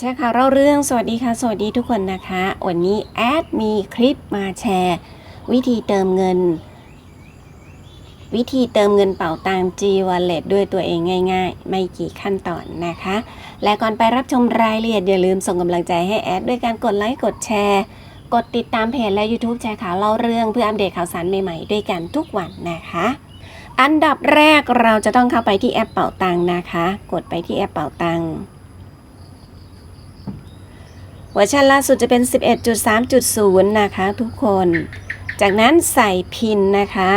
ใช่ค่ะเราเรื่องสวัสดีค่ะ สวัสดีทุกคนนะคะ วันนี้แอดมีคลิปมาแชร์ วิธีเติมเงิน วิธีเติมเงินเป่าตัง G Wallet ด้วยตัวเองง่ายๆ ไม่กี่ขั้นตอนนะคะ และก่อนไปรับชมรายละเอียดอย่าลืมส่งกำลังใจให้แอดด้วยการกดไลค์กดแชร์ กดติดตามเพจและ YouTube แชร์ข่าวเล่าเรื่องเพื่ออัปเดตข่าวสารใหม่ๆด้วยกันทุกวันนะคะอันดับแรกเราจะต้องเข้าไปที่แอปเป่าตังนะคะ กดไปที่แอปเป่าตัง เวอร์ชันล่าสุดจะเป็น 11.3.0 นะคะทุกคน จากนั้นใส่พินนะคะ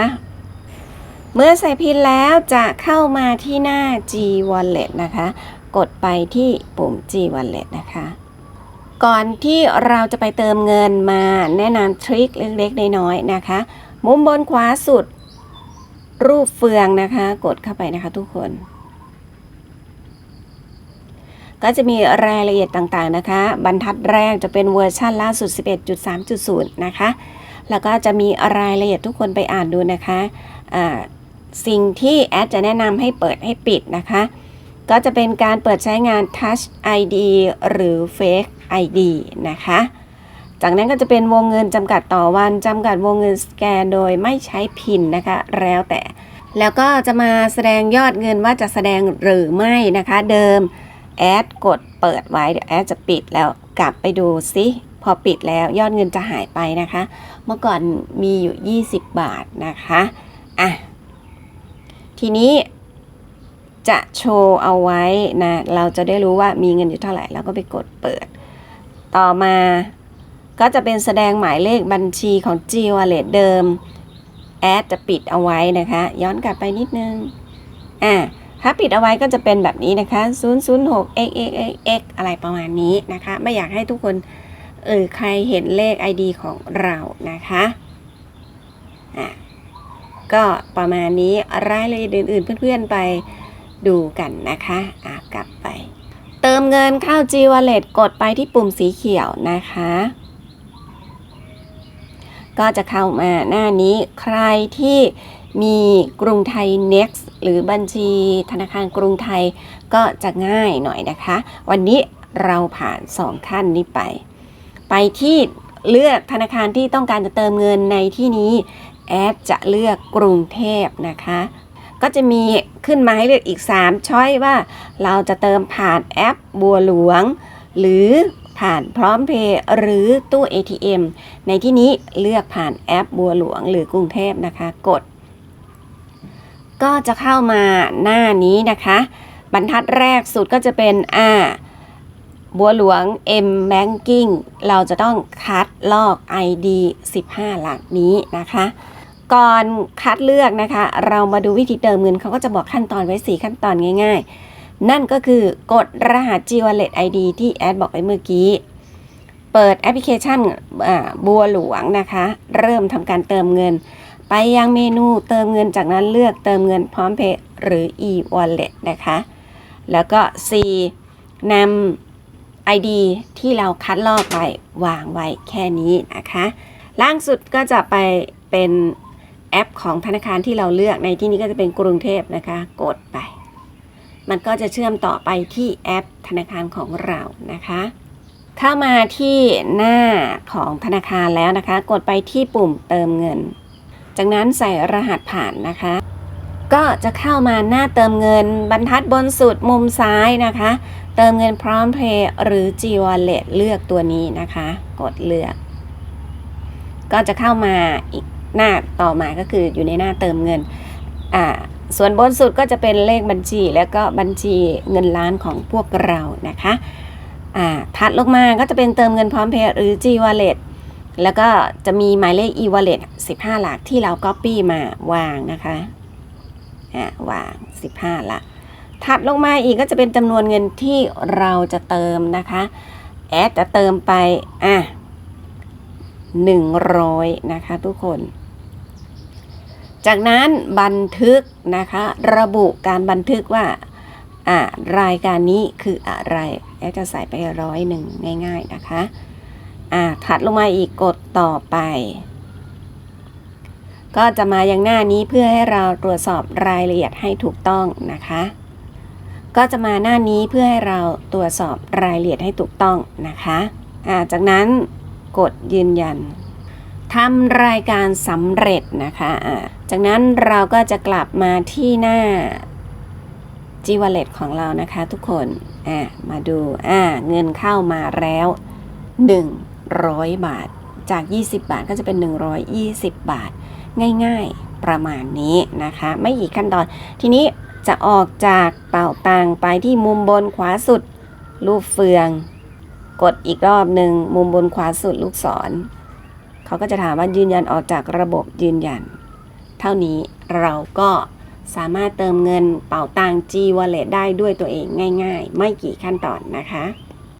เมื่อใส่พินแล้วจะเข้ามาที่หน้า G Wallet นะคะ กดไปที่ปุ่ม G Wallet นะคะ ก่อนที่เราจะไปเติมเงินมาแนะนำทริคเล็กๆน้อยๆนะคะ มุมบนขวาสุดรูปเฟืองนะคะ กดเข้าไปนะคะทุกคน ก็จะมีรายละเอียดต่างๆนะคะ บรรทัดแรกจะเป็นเวอร์ชันล่าสุด 11.3.0 นะคะ แล้วก็จะมีรายละเอียดทุกคนไปอ่านดูนะคะอ่าสิ่งที่แอดจะแนะนำให้เปิดให้ปิดนะคะ ก็จะเป็นการเปิดใช้งาน Touch ID หรือ Fake ID นะคะ จากนั้นก็จะเป็นวงเงินจำกัดต่อวันจำกัดวงเงินสแกนโดยไม่ใช้พินนะคะ แล้วแต่ แล้วก็จะมาแสดงยอดเงินว่าจะแสดงหรือไม่นะคะเดิม แอดกดเปิดไว้เดี๋ยวแอดจะปิดแล้วกลับไปดูซิพอปิดแล้วยอดเงินจะหายไปนะคะ เมื่อก่อนมีอยู่ 20 บาทนะคะอะทีนี้จะโชว์เอาไว้นะเราจะได้รู้ว่ามีเงินอยู่เท่าไหร่แล้วก็ไปกดเปิด ต่อมาก็จะเป็นแสดงหมายเลขบัญชีของ G Wallet เดิม แอดจะปิดเอาไว้นะคะ ย้อนกลับไปนิดนึงอะ ถ้าปิดเอาไว้ก็จะเป็นแบบนี้นะคะ 006 x x x x อะไรประมาณนี้นะคะ ไม่อยากให้ทุกคนเออใครเห็นเลข ID ของเรานะคะอะก็ประมาณนี้รายละเอียดอื่น ๆ เพื่อนๆไปดูกันนะคะอะกลับไป เติมเงินเข้า G Wallet กดไปที่ปุ่มสีเขียวนะคะ ก็จะเข้ามาหน้านี้ใครที่ มีกรุงไทย Next หรือบัญชีธนาคารกรุงไทยก็จะง่ายหน่อยนะคะ วันนี้เราผ่าน 2 ขั้นนี้ไป ไปที่เลือกธนาคารที่ต้องการจะเติมเงินในที่นี้แอดจะเลือกกรุงเทพนะคะ ก็จะมีขึ้นมาให้เลือกอีก 3 ช้อยว่า เราจะเติมผ่านแอปบัวหลวง หรือผ่านพร้อมเพย์หรือตู้ ATM ในที่นี้เลือกผ่านแอปบัวหลวงหรือกรุงเทพนะคะ กด ก็จะเข้ามาหน้านี้นะคะ บรรทัดแรกสุดก็จะเป็นอ่าบัวหลวง M Banking เราจะต้องคัดลอก ID 15 หลักนี้นะคะ ก่อนคัดเลือกนะคะ เรามาดูวิธีเติมเงินเขาก็จะบอกขั้นตอนไว้ 4 ขั้นตอนง่าย ๆ นั่นก็คือกดรหัส G Wallet ID ที่แอดบอกไปเมื่อกี้ เปิดแอปพลิเคชันอ่าบัวหลวงนะคะ เริ่มทำการเติมเงิน ไปยังเมนูเติมเงินจากนั้นเลือกเติมเงินพร้อมเพย์หรือ e-wallet นะคะ แล้วก็ C นำ ID ที่เราคัดลอกไปวางไว้แค่นี้นะคะ ล่างสุดก็จะไปเป็นแอปของธนาคารที่เราเลือกในที่นี้ก็จะเป็นกรุงเทพนะคะ กดไป มันก็จะเชื่อมต่อไปที่แอปธนาคารของเรานะคะ เข้ามาที่หน้าของธนาคารแล้วนะคะ กดไปที่ปุ่มเติมเงิน จากนั้นใส่รหัสผ่านนะคะ ก็จะเข้ามาหน้าเติมเงินบรรทัดบนสุดมุมซ้ายนะคะ เติมเงินพร้อมเพย์หรือ G Wallet เลือกตัวนี้นะคะ กดเลือก ก็จะเข้ามาอีกหน้าต่อมาก็คืออยู่ในหน้าเติมเงินอ่าส่วนบนสุดก็จะเป็นเลขบัญชี แล้วก็บัญชีเงินล้านของพวกเรานะคะอ่าถัดลงมาก็จะเป็นเติมเงินพร้อมเพย์หรือ G Wallet แล้วก็จะมีหมายเลข e-wallet 15 หลักที่เรา copy มาวางนะคะอ่าวาง 15 หลัก ถัดลงมาอีกก็จะเป็นจำนวนเงินที่เราจะเติมนะคะแอดจะเติมไปอะ100 นะคะทุกคน จากนั้นบันทึกนะคะ ระบุการบันทึกว่าอะรายการนี้คืออะไรแอดจะใส่ไปร้อยหนึ่งง่าย ๆนะคะ อ่าถัดลงมาอีกกดต่อไป ก็จะมายังหน้านี้เพื่อให้เราตรวจสอบรายละเอียดให้ถูกต้องนะคะ ก็จะมาหน้านี้เพื่อให้เราตรวจสอบรายละเอียดให้ถูกต้องนะคะอ่าจากนั้นกดยืนยันทำรายการสำเร็จนะคะ จากนั้นเราก็จะกลับมาที่หน้า G Wallet ของเรานะคะทุกคน อ่ามาดู อ่าเงินเข้ามาแล้ว 100 บาท จาก 20 บาทก็จะเป็น 120 บาท ง่ายๆประมาณนี้นะคะ ไม่กี่ขั้นตอน ทีนี้จะออกจากเป่าตังไปที่มุมบนขวาสุด รูปเฟือง กดอีกรอบหนึ่งมุมบนขวาสุดลูกศรเขาก็จะถามว่ายืนยันออกจากระบบยืนยัน เท่านี้เราก็สามารถเติมเงินเป่าตัง G Wallet ได้ด้วยตัวเองง่าย ๆ ไม่กี่ขั้นตอนนะคะ